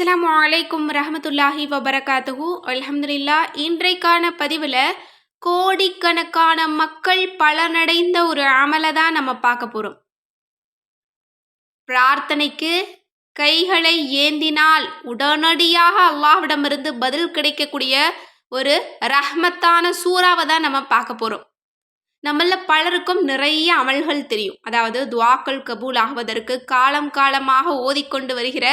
அஸ்லாம் அலைக்கும் ரஹமத்துல்லாஹி வபரகாத்துகு அலமதுல்லா இன்றைக்கான பதிவில் கோடிக்கணக்கான மக்கள் பலனடைந்த ஒரு அமலை தான் நம்ம பார்க்க போகிறோம் பிரார்த்தனைக்கு கைகளை ஏந்தினால் உடனடியாக அல்லாஹ்விடமிருந்து பதில் கிடைக்கக்கூடிய ஒரு ரஹ்மத்தான சூறாவை தான் நம்ம பார்க்க போகிறோம் நம்மள பலருக்கும் நிறைய அமல்கள் தெரியும். அதாவது துவாக்கள் கபூல் ஆகுவதற்கு காலம் காலமாக ஓதிக்கொண்டு வருகிற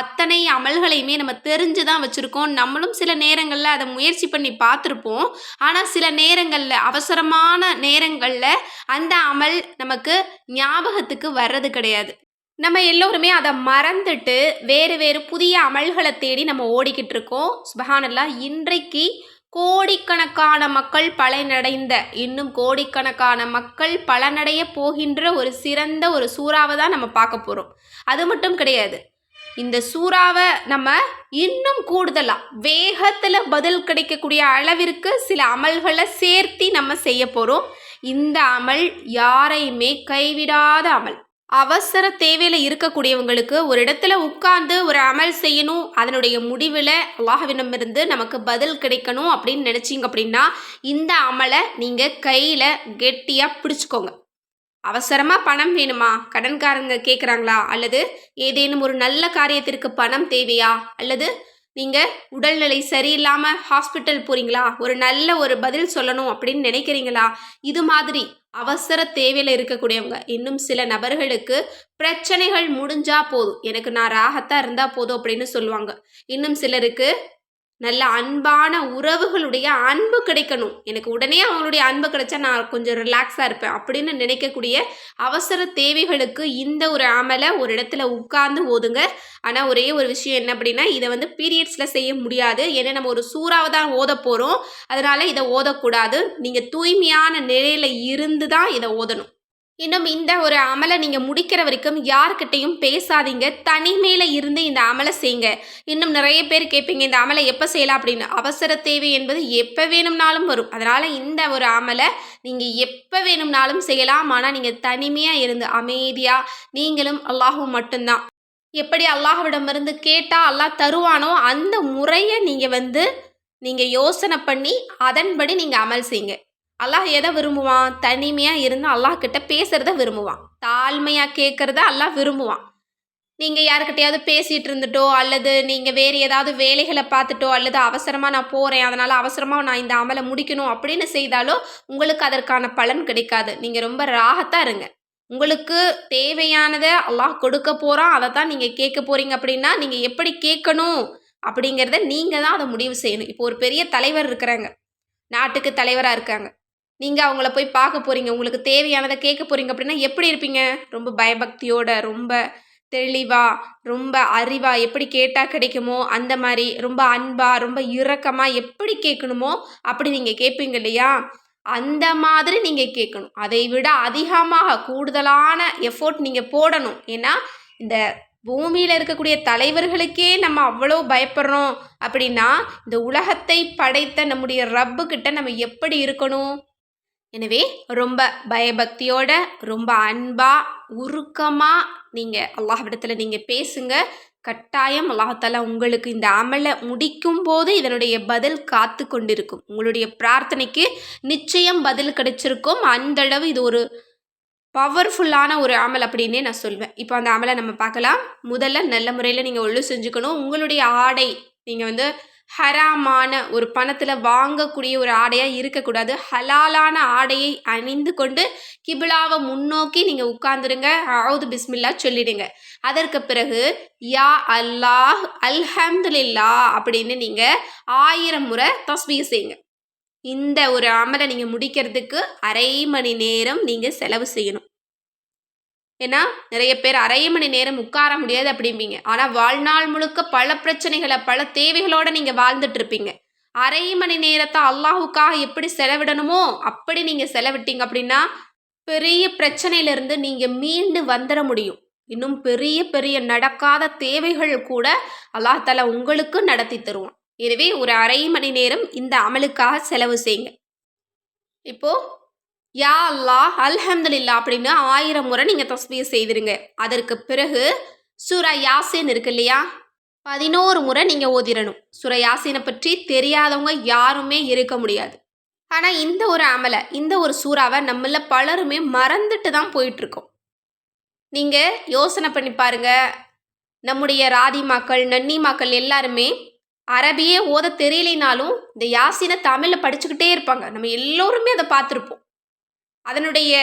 அத்தனை அமல்களையுமே நம்ம தெரிஞ்சு தான் வச்சுருக்கோம். நம்மளும் சில நேரங்களில் அதை முயற்சி பண்ணி பார்த்துருப்போம். ஆனால் சில நேரங்களில் அவசரமான நேரங்களில் அந்த அமல் நமக்கு ஞாபகத்துக்கு வர்றது கிடையாது. நம்ம எல்லோருமே அதை மறந்துட்டு வேறு வேறு புதிய அமல்களை தேடி நம்ம ஓடிக்கிட்டு இருக்கோம். சுபஹானல்லா இன்றைக்கு கோடிக்கணக்கான மக்கள் பலனடைந்த இன்னும் கோடிக்கணக்கான மக்கள் பலனடைய போகின்ற ஒரு சிறந்த ஒரு சூறாவை தான் நம்ம பார்க்க போகிறோம் அது மட்டும் கிடையாது. இந்த சூறாவை நம்ம இன்னும் கூடுதலாக வேகத்தில் பதில் கிடைக்கக்கூடிய அளவிற்கு சில அமல்களை சேர்த்தி நம்ம செய்ய போகிறோம் இந்த அமல் யாரையுமே கைவிடாத அமல். அவசர தேவையில் இருக்கக்கூடியவங்களுக்கு ஒரு இடத்துல உட்கார்ந்து ஒரு அமல் செய்யணும் அதனுடைய முடிவில் அல்லாஹவிடமிருந்து நமக்கு பதில் கிடைக்கணும் அப்படின்னு நினச்சிங்க அப்படின்னா இந்த அமலை நீங்கள் கையில் கெட்டியாக பிடிச்சிக்கோங்க. அவசரமாக பணம் வேணுமா? கடன்காரங்க கேட்குறாங்களா அல்லது ஏதேனும் ஒரு நல்ல காரியத்திற்கு பணம் தேவையா? அல்லது நீங்கள் உடல்நிலை சரியில்லாமல் ஹாஸ்பிட்டல் போகிறீங்களா ஒரு நல்ல ஒரு பதில் சொல்லணும் அப்படின்னு நினைக்கிறீங்களா? இது மாதிரி அவசர தேவையில் இருக்கக்கூடியவங்க இன்னும் சில நபர்களுக்கு பிரச்சனைகள் முடிஞ்சா போதும். எனக்கு நான் ராகத்தாக இருந்தால் போதும் அப்படின்னு சொல்லுவாங்க. இன்னும் சிலருக்கு நல்ல அன்பான உறவுகளுடைய அன்பு கிடைக்கணும். எனக்கு உடனே அவங்களுடைய அன்பு கிடைச்சா நான் கொஞ்சம் ரிலாக்ஸாக இருப்பேன். அப்படின்னு நினைக்கக்கூடிய அவசர தேவைகளுக்கு இந்த ஒரு அமலை ஒரு இடத்துல உட்கார்ந்து ஓதுங்க. ஆனால் ஒரே ஒரு விஷயம் என்ன அப்படின்னா இதை வந்து பீரியட்ஸில் செய்ய முடியாது. ஏன்னா நம்ம ஒரு சூறாவை தான் ஓத போகிறோம் அதனால் இதை ஓதக்கூடாது. நீங்கள் தூய்மையான நிலையில் இருந்து தான் இதை ஓதணும். இன்னும் இந்த ஒரு அமலை நீங்கள் முடிக்கிற வரைக்கும் யார்கிட்டையும் பேசாதீங்க. தனிமையில் இருந்து இந்த அமலை செய்யுங்க. இன்னும் நிறைய பேர் கேட்பீங்க இந்த அமலை எப்போ செய்யலாம் அப்படின்னு. அவசர தேவை என்பது எப்போ வேணும்னாலும் வரும். அதனால் இந்த ஒரு அமலை நீங்கள் எப்போ வேணும்னாலும் செய்யலாம். ஆனால் நீங்கள் தனிமையாக இருந்து அமைதியாக நீங்களும் அல்லாஹும் மட்டும்தான். எப்படி அல்லாஹ்விடமிருந்து கேட்டால் அல்லாஹ் தருவானோ அந்த முறையை நீங்கள் வந்து நீங்கள் யோசனை பண்ணி அதன்படி நீங்கள் அமல் செய்யுங்க. அல்லாஹ் எதை விரும்புவான்? தனிமையாக இருந்து அல்லாஹ்கிட்ட பேசுகிறத விரும்புவான். தாழ்மையாக கேட்குறத அல்லாஹ் விரும்புவான். நீங்கள் யாருக்கிட்டையாவது பேசிகிட்டு இருந்துட்டோ அல்லது நீங்கள் வேறு ஏதாவது வேலைகளை பார்த்துட்டோ அல்லது அவசரமாக நான் போகிறேன் அதனால் அவசரமாக நான் இந்த அமலை முடிக்கணும் அப்படின்னு செய்தாலோ உங்களுக்கு அதற்கான பலன் கிடைக்காது. நீங்கள் ரொம்ப ராகத்தாக இருங்க. உங்களுக்கு தேவையானதை அல்லாஹ் கொடுக்க போகிறான் அதை தான் நீங்கள் கேட்க போகிறீங்க அப்படின்னா நீங்கள் எப்படி கேட்கணும் அப்படிங்கிறத நீங்கள் தான் அதை முடிவு செய்யணும். இப்போ ஒரு பெரிய தலைவர் இருக்கிறாங்க. நாட்டுக்கு தலைவராக இருக்காங்க. நீங்கள் அவங்கள போய் பார்க்க போகிறீங்க உங்களுக்கு தேவையானதை கேட்க போகிறீங்க அப்படின்னா எப்படி இருப்பீங்க? ரொம்ப பயபக்தியோட ரொம்ப தெளிவாக ரொம்ப அறிவாக எப்படி கேட்டால் கிடைக்குமோ அந்த மாதிரி ரொம்ப அன்பாக ரொம்ப இரக்கமாக எப்படி கேட்கணுமோ அப்படி நீங்கள் கேட்பீங்க இல்லையா? அந்த மாதிரி நீங்கள் கேட்கணும். அதை விட அதிகமாக கூடுதலான எஃபோர்ட் நீங்கள் போடணும். ஏன்னா இந்த பூமியில் இருக்கக்கூடிய தலைவர்களுக்கே நம்ம அவ்வளோ பயப்படுறோம் அப்படின்னா இந்த உலகத்தை படைத்த நம்முடைய ரப்பு கிட்ட நம்ம எப்படி இருக்கணும்? எனவே ரொம்ப பயபக்தியோட ரொம்ப அன்பாக உருக்கமாக நீங்கள் அல்லாஹ்விடத்தில் நீங்கள் பேசுங்க. கட்டாயம் அல்லாஹால உங்களுக்கு இந்த அமலை முடிக்கும் போது இதனுடைய பதில் காத்து கொண்டிருக்கும். உங்களுடைய பிரார்த்தனைக்கு நிச்சயம் பதில் கிடைச்சிருக்கும். அந்தளவு இது ஒரு பவர்ஃபுல்லான ஒரு அமல் அப்படின்னே நான் சொல்வேன். இப்போ அந்த அமலை நம்ம பார்க்கலாம். முதல்ல நல்ல முறையில் நீங்கள் ஒழு செஞ்சுக்கணும். உங்களுடைய ஆடை நீங்கள் வந்து ஹராமான ஒரு பணத்தில் வாங்கக்கூடிய ஒரு ஆடையாக இருக்கக்கூடாது. ஹலாலான ஆடையை அணிந்து கொண்டு கிபிலாவை முன்னோக்கி நீங்கள் உட்காந்துருங்க அவுது பிஸ்மில்லா சொல்லிடுங்க. அதற்கு பிறகு யா அல்லாஹ் அல்ஹம்துலில்லா அப்படின்னு நீங்கள் ஆயிரம் முறை தஸ்வீர் செய்யுங்க. இந்த ஒரு அமலை நீங்கள் முடிக்கிறதுக்கு அரை மணி நேரம் நீங்கள் செலவு செய்யணும். ஏன்னா நிறைய பேர் அரை மணி நேரம் உட்கார முடியாது அப்படிம்பீங்க. ஆனால் வாழ்நாள் முழுக்க பல பிரச்சனைகளை பல தேவைகளோடு நீங்கள் வாழ்ந்துட்டு இருப்பீங்க அரை மணி நேரத்தை அல்லாஹுக்காக எப்படி செலவிடணுமோ அப்படி நீங்கள் செலவிட்டீங்க அப்படின்னா பெரிய பிரச்சனையிலிருந்து நீங்கள் மீண்டு வந்துட முடியும். இன்னும் பெரிய பெரிய நடக்காத தேவைகள் கூட அல்லாஹால உங்களுக்கு நடத்தி தருவான். எனவே ஒரு அரை மணி நேரம் இந்த அமலுக்காக செலவு செய்யுங்க. இப்போது யா அல்லாஹ் அல்ஹம்துலில்லா அப்படின்னு ஆயிரம் முறை நீங்கள் தஸ்மியை செய்திருங்க. அதற்கு பிறகு சூரா யாசின் இருக்கு இல்லையா? பதினோரு முறை நீங்கள் ஓதிடணும் சூரா யாசீனை பற்றி தெரியாதவங்க யாருமே இருக்க முடியாது. ஆனால் இந்த ஒரு அமலை இந்த ஒரு சூறாவை நம்மள பலருமே மறந்துட்டு தான் போயிட்டுருக்கோம். நீங்கள் யோசனை பண்ணி பாருங்க. நம்முடைய ராதிமாக்கள் நன்னிமாக்கள் எல்லாருமே அரபியே ஓத தெரியலைனாலும் இந்த யாசினை தமிழில் படிச்சுக்கிட்டே இருப்பாங்க. நம்ம எல்லோருமே அதை பார்த்துருப்போம். அதனுடைய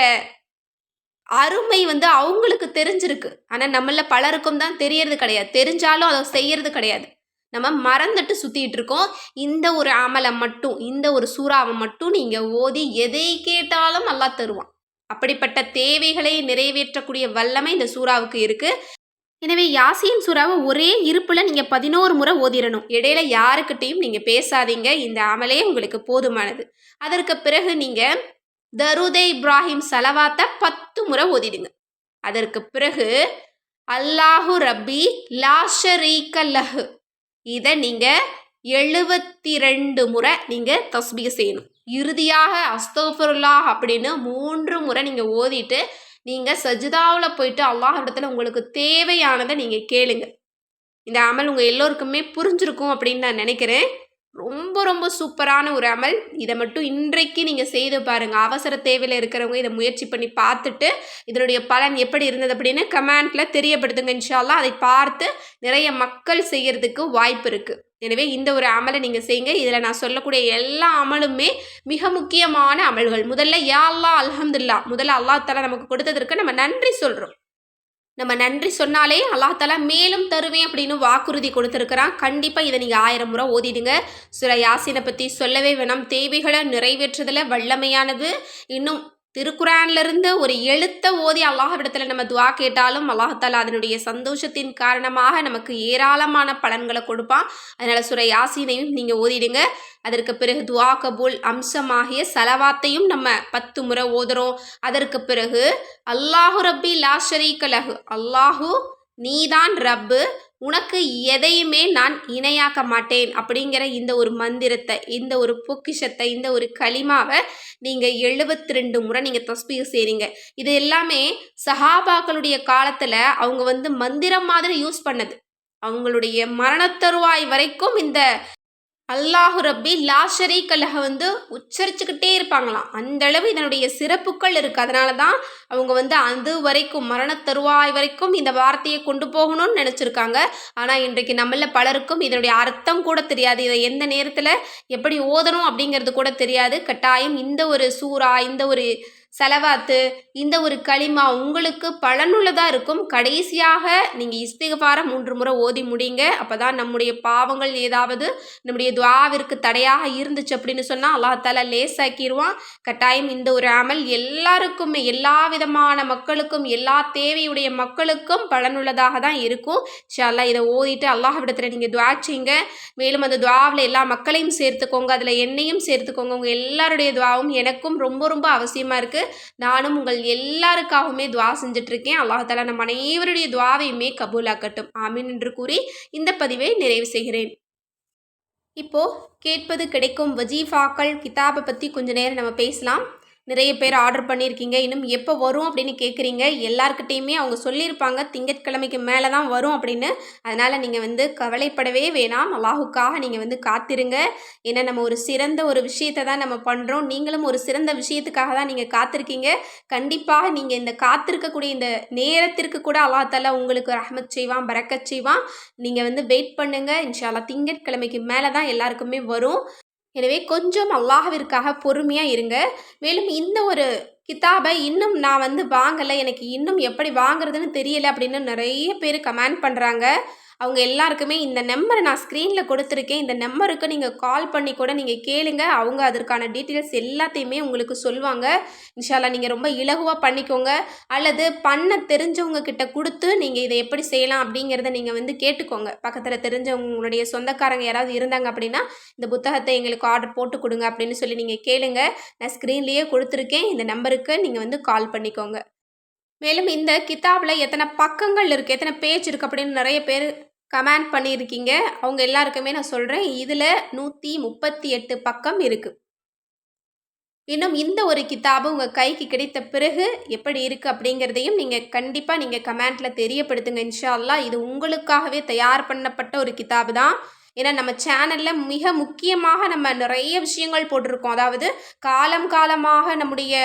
அருமை வந்து அவங்களுக்கு தெரிஞ்சிருக்கு. ஆனால் நம்மள பலருக்கும் தான் தெரியறது கிடையாது. தெரிஞ்சாலும் அதை செய்யறது கிடையாது. நம்ம மறந்துட்டு சுற்றிட்டு இருக்கோம். இந்த ஒரு அமலை மட்டும் இந்த ஒரு சூறாவை மட்டும் நீங்கள் ஓதி எதை கேட்டாலும் நல்லா தருவான். அப்படிப்பட்ட தேவைகளை நிறைவேற்றக்கூடிய வல்லமை இந்த சூறாவுக்கு இருக்குது எனவே யாசியின் சூறாவை ஒரே இருப்பில் நீங்கள் பதினோரு முறை ஓதிடணும் இடையில யாருக்கிட்டையும் நீங்கள் பேசாதீங்க. இந்த அமலே உங்களுக்கு போதுமானது. அதற்கு பிறகு நீங்கள் தருதே இப்ராஹிம் சலவாத்தை பத்து முறை ஓதிடுங்க. அதற்கு பிறகு அல்லாஹு ரப்பி லாஷரீக்க லஹு. இதை நீங்கள் எழுபத்தி ரெண்டு முறை நீங்கள் தஸ்பீக செய்யணும். இறுதியாக அஸ்தோஃபருல்லா அப்படின்னு மூன்று முறை நீங்கள் ஓதிட்டு நீங்கள் சஜிதாவில் போயிட்டு அல்லாஹ் இடத்துல உங்களுக்கு தேவையானதை நீங்கள் கேளுங்க. இந்த அமல் உங்கள் எல்லோருக்குமே புரிஞ்சிருக்கும் அப்படின்னு நான் நினைக்கிறேன். ரொம்ப ரொம்ப சூப்பரான ஒரு அமல். இதை மட்டும் இன்றைக்கு நீங்கள் செய்து பாருங்கள் அவசர தேவையில் இருக்கிறவங்க இதை முயற்சி பண்ணி பார்த்துட்டு இதனுடைய பலன் எப்படி இருந்தது அப்படின்னு கமெண்ட்டில் தெரியப்படுத்துங்க. இன்ஷால்லா அதை பார்த்து நிறைய மக்கள் செய்கிறதுக்கு வாய்ப்பு இருக்குது எனவே இந்த ஒரு அமலை நீங்கள் செய்யுங்க. இதில் நான் சொல்லக்கூடிய எல்லா அமலுமே மிக முக்கியமான அமல்கள். முதல்ல யா அல்லா அலமதுல்லா முதல்ல அல்லா தலா நமக்கு கொடுத்ததற்கு நம்ம நன்றி சொல்கிறோம் நம்ம நன்றி சொன்னாலே அல்லாத்தாலா மேலும் தருவேன் அப்படின்னு வாக்குறுதி கொடுத்துருக்குறான். கண்டிப்பாக இதை நீங்கள் ஆயிரம் முறை ஓதிடுங்க. சுர யாசினை பற்றி சொல்லவே வேணாம். தேவைகளை நிறைவேற்றுதல வல்லமையானது. இன்னும் திருக்குறான்லேருந்து ஒரு எழுத்தை ஓதி அல்லாஹ்விடத்தில் நம்ம துவா கேட்டாலும் அல்லாஹால அதனுடைய சந்தோஷத்தின் காரணமாக நமக்கு ஏராளமான பலன்களை கொடுப்பான். அதனால் சுர யாசினையும் நீங்கள் ஓதிடுங்க. அதற்கு பிறகு துவா கபூல் அம்சமாகிய செலவாத்தையும் நம்ம பத்து முறை ஓதுறோம். அதற்கு பிறகு அல்லாஹு ரப்பி லா ஷரீக லஹு. அல்லாஹு நீதான் ரப்பு. உனக்கு எதையுமே நான் இணையாக்க மாட்டேன் அப்படிங்கிற இந்த ஒரு மந்திரத்தை இந்த ஒரு பொக்கிஷத்தை இந்த ஒரு களிமாவை நீங்கள் எழுபத்தி ரெண்டு முறை நீங்கள் தஸ்பீக செய்கிறீங்க இது எல்லாமே சஹாபாக்களுடைய காலத்தில் அவங்க வந்து மந்திரம் மாதிரி யூஸ் பண்ணது. அவங்களுடைய மரணத்தருவாய் வரைக்கும் இந்த அல்லாஹு ரப்பி லாஷரி கலஹ வந்து உச்சரிச்சுக்கிட்டே இருப்பாங்களாம். அந்த அளவு இதனுடைய சிறப்புகள் இருக்குது அதனால தான் அவங்க வந்து அது வரைக்கும் மரண தருவாய் வரைக்கும் இந்த வார்த்தையை கொண்டு போகணும்னு நினச்சிருக்காங்க. ஆனால் இன்றைக்கு நம்மள பலருக்கும் இதனுடைய அர்த்தம் கூட தெரியாது. இதை எந்த நேரத்தில் எப்படி ஓதணும் அப்படிங்கிறது கூட தெரியாது. கட்டாயம் இந்த ஒரு சூறா இந்த ஒரு செலவாத்து இந்த ஒரு களிமா உங்களுக்கு பலனுள்ளதாக இருக்கும். கடைசியாக நீங்கள் இஸ்திகபார மூன்று முறை ஓதி முடிங்க. அப்போ தான் நம்முடைய பாவங்கள் ஏதாவது நம்முடைய துவாவிற்கு தடையாக இருந்துச்சு அப்படின்னு சொன்னால் அல்லாஹால லேசாக்கிடுவான் கட்டாயம் இந்த ஒரு அமல் எல்லாருக்குமே எல்லா விதமான மக்களுக்கும் எல்லா தேவையுடைய மக்களுக்கும் பலனுள்ளதாக தான் இருக்கும். ஷல்லா இதை ஓதிட்டு அல்லாஹ் விடத்தில் நீங்கள் துவா செய்யுங்க. மேலும் அந்த துவாவில் எல்லா மக்களையும் சேர்த்துக்கோங்க. அதில் என்னையும் சேர்த்துக்கோங்க. உங்கள் எல்லாருடைய துவாவும் எனக்கும் ரொம்ப ரொம்ப அவசியமாக இருக்குது நானும் உங்கள் எல்லாருக்காகவுமே துவா செஞ்சிட்ருக்கேன். அல்லாஹால நம் அனைவருடைய துவாவையுமே கபூலாக்கட்டும். ஆமீன் என்று கூறி இந்த பதிவை நிறைவு செய்கிறேன். இப்போது கேட்பது கிடைக்கும் வஜீஃபாக்கள் கிதாபை பற்றி கொஞ்ச நேரம் நம்ம பேசலாம். நிறைய பேர் ஆர்டர் பண்ணியிருக்கீங்க. இன்னும் எப்போ வரும் அப்படின்னு கேட்குறீங்க எல்லாருக்கிட்டேயுமே அவங்க சொல்லியிருப்பாங்க. திங்கட்கிழமைக்கு மேலே தான் வரும் அப்படின்னு. அதனால் நீங்கள் வந்து கவலைப்படவே வேணாம். அல்லாஹுக்காக நீங்கள் வந்து காத்திருங்க. ஏன்னா நம்ம ஒரு சிறந்த ஒரு விஷயத்தை தான் நம்ம பண்ணுறோம் நீங்களும் ஒரு சிறந்த விஷயத்துக்காக தான் நீங்கள் காத்திருக்கீங்க. கண்டிப்பாக நீங்கள் இந்த காத்திருக்கக்கூடிய இந்த நேரத்திற்கு கூட அல்லாத்தால உங்களுக்கு ரஹமத் செய்வான் பறக்கச் செய்வான். நீங்கள் வந்து வெயிட் பண்ணுங்கள் இன்ஷால்லா திங்கட்கிழமைக்கு மேலே தான் எல்லாருக்குமே வரும். எனவே கொஞ்சம் அல்லாஹ்விற்காக பொறுமையாக இருங்க. மேலும் இந்த ஒரு கித்தாபை இன்னும் நான் வந்து வாங்கலை. எனக்கு இன்னும் எப்படி வாங்குறதுன்னு தெரியலை அப்படின்னு நிறைய பேர் கமெண்ட் பண்ணுறாங்க அவங்க எல்லாருக்குமே இந்த நம்பரை நான் ஸ்க்ரீனில் கொடுத்துருக்கேன். இந்த நம்பருக்கு நீங்கள் கால் பண்ணி கூட நீங்கள் கேளுங்க. அவங்க அதற்கான டீட்டெயில்ஸ் எல்லாத்தையுமே உங்களுக்கு சொல்லுவாங்க. இன்ஷால்லா நீங்கள் ரொம்ப இலகுவாக பண்ணிக்கோங்க. அல்லது பண்ண தெரிஞ்சவங்க கிட்ட கொடுத்து நீங்கள் இதை எப்படி செய்யலாம் அப்படிங்கிறத நீங்கள் வந்து கேட்டுக்கோங்க. பக்கத்தில் தெரிஞ்சவங்களுடைய சொந்தக்காரங்க யாராவது இருந்தாங்க அப்படின்னா இந்த புத்தகத்தை எங்களுக்கு ஆர்டர் போட்டு கொடுங்க அப்படின்னு சொல்லி நீங்கள் கேளுங்க. நான் ஸ்க்ரீன்லேயே கொடுத்துருக்கேன். இந்த நம்பருக்கு நீங்கள் வந்து கால் பண்ணிக்கோங்க. மேலும் இந்த கிதாபில் எத்தனை பக்கங்கள் இருக்குது எத்தனை பேஜ் இருக்குது அப்படின்னு நிறைய பேர் கமெண்ட் பண்ணியிருக்கீங்க. அவங்க எல்லாருக்குமே நான் சொல்கிறேன் இதில் நூற்றி முப்பத்தி எட்டு பக்கம் இருக்குது இன்னும் இந்த ஒரு கிதாபு உங்கள் கைக்கு கிடைத்த பிறகு எப்படி இருக்குது அப்படிங்கிறதையும் நீங்கள் கண்டிப்பாக நீங்கள் கமெண்ட்டில் தெரியப்படுத்துங்க. இன்ஷா அல்லாஹ் இது உங்களுக்காகவே தயார் பண்ணப்பட்ட ஒரு கிதாபு தான். ஏன்னா நம்ம சேனலில் மிக முக்கியமாக நம்ம நிறைய விஷயங்கள் போட்டிருக்கோம். அதாவது காலம் காலமாக நம்முடைய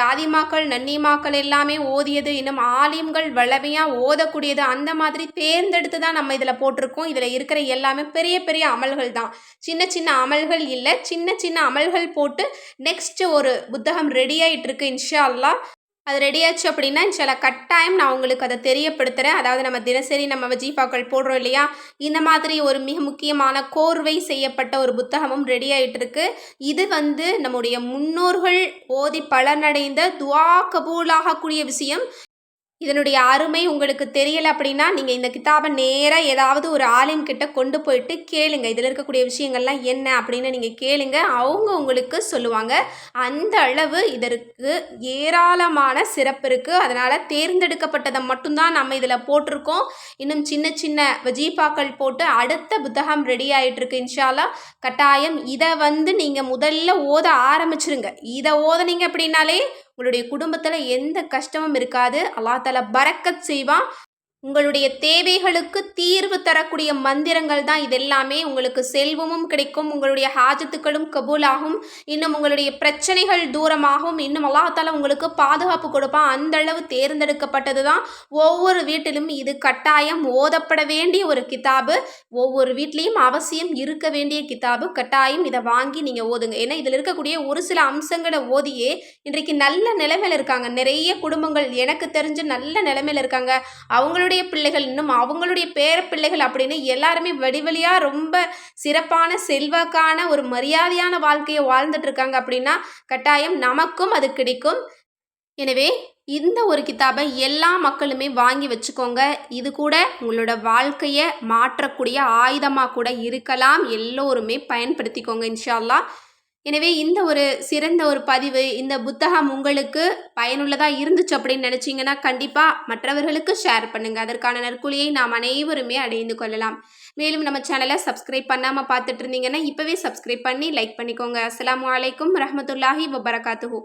ராதிமாக்கள் நன்னிமாக்கள் எல்லாமே ஓதியது இன்னும் ஆலிம்கள் வளமையாக ஓதக்கூடியது அந்த மாதிரி தேர்ந்தெடுத்து தான் நம்ம இதில் போட்டிருக்கோம். இதில் இருக்கிற எல்லாமே பெரிய பெரிய அமல்கள் தான். சின்ன சின்ன அமல்கள் இல்லை. சின்ன சின்ன அமல்கள் போட்டு நெக்ஸ்ட்டு ஒரு புத்தகம் ரெடி ஆகிட்டு இருக்கு இன்ஷா அல்லா அது ரெடியாச்சு அப்படின்னா சில கட்டாயம் நான் உங்களுக்கு அதை தெரியப்படுத்துகிறேன் அதாவது நம்ம தினசரி நம்ம வஜீஃபாக்கள் போடுறோம் இல்லையா? இந்த மாதிரி ஒரு மிக முக்கியமான கோர்வை செய்யப்பட்ட ஒரு புத்தகமும் ரெடி ஆகிட்டு இருக்கு. இது வந்து நம்முடைய முன்னோர்கள் ஓதி பலனடைந்த துவா கபூலாகக்கூடிய விஷயம். இதனுடைய அருமை உங்களுக்கு தெரியலை அப்படின்னா நீங்கள் இந்த கிதாபை நேராக ஏதாவது ஒரு ஆலிம் கிட்ட கொண்டு போயிட்டு கேளுங்க. இதில் இருக்கக்கூடிய விஷயங்கள்லாம் என்ன அப்படின்னு நீங்கள் கேளுங்க. அவங்க உங்களுக்கு சொல்லுவாங்க. அந்த அளவு இதற்கு ஏராளமான சிறப்பு இருக்குது அதனால் தேர்ந்தெடுக்கப்பட்டதை மட்டும்தான் நம்ம இதில் போட்டிருக்கோம். இன்னும் சின்ன சின்ன வஜீஃபாக்கள் போட்டு அடுத்த புத்தகம் ரெடி ஆகிட்டுருக்கு இன்ஷாலா கட்டாயம் இதை வந்து நீங்கள் முதல்ல ஓத ஆரம்பிச்சிருங்க. இதை ஓதனீங்க அப்படின்னாலே உங்களுடைய குடும்பத்தில் எந்த கஷ்டமும் இருக்காது. அல்லா தாலா பறக்கத் செய்வான். உங்களுடைய தேவைகளுக்கு தீர்வு தரக்கூடிய மந்திரங்கள் தான் இதெல்லாமே. உங்களுக்கு செல்வமும் கிடைக்கும் உங்களுடைய ஹாஜத்துக்களும் கபூலாகும் இன்னும் உங்களுடைய பிரச்சனைகள் தூரமாகும் இன்னும் அல்லாஹால உங்களுக்கு பாதுகாப்பு கொடுப்பான் அந்த அளவு தேர்ந்தெடுக்கப்பட்டது தான் ஒவ்வொரு வீட்டிலும் இது கட்டாயம். ஓதப்பட வேண்டிய ஒரு கிதாபு ஒவ்வொரு வீட்லேயும் அவசியம் இருக்க வேண்டிய கிதாபு கட்டாயம் இதை வாங்கி நீங்கள் ஓதுங்க. ஏன்னா இதில் இருக்கக்கூடிய ஒரு சில அம்சங்களை ஓதியே இன்றைக்கு நல்ல நிலைமையில் இருக்காங்க. நிறைய குடும்பங்கள் எனக்கு தெரிஞ்சு நல்ல நிலைமையில் இருக்காங்க. அவங்களுடைய அவங்களுடைய பிள்ளைகள் இன்னும் அவங்களுடைய பேர பிள்ளைகள் அப்படின்னு எல்லாருமே வடிவழியாக ரொம்ப சிறப்பான செல்வாக்கான ஒரு மரியாதையான வாழ்க்கையை வாழ்ந்துட்டு இருக்காங்க அப்படின்னா கட்டாயம் நமக்கும் அது கிடைக்கும். எனவே இந்த ஒரு கிதாபை எல்லா மக்களுமே வாங்கி வச்சுக்கோங்க. இது கூட உங்களோட வாழ்க்கையை மாற்றக்கூடிய ஆயுதமாக கூட இருக்கலாம். எல்லோருமே பயன்படுத்திக்கோங்க இன்ஷால்லா எனவே இந்த ஒரு சிறந்த ஒரு பதிவு இந்த புத்தகம் உங்களுக்கு பயனுள்ளதாக இருந்துச்சு அப்படின்னு நினச்சிங்கன்னா கண்டிப்பாக மற்றவர்களுக்கு ஷேர் பண்ணுங்கள் அதற்கான நற்கூலியை நாம் அனைவருமே அடைந்து கொள்ளலாம். மேலும் நம்ம சேனலை சப்ஸ்கிரைப் பண்ணாமல் பார்த்துட்டு இருந்தீங்கன்னா இப்போவே சப்ஸ்கிரைப் பண்ணி லைக் பண்ணிக்கோங்க. அஸ்லாம் வலைக்கம் ரஹமத்துல்லாஹி வபரகாத்துஹூ.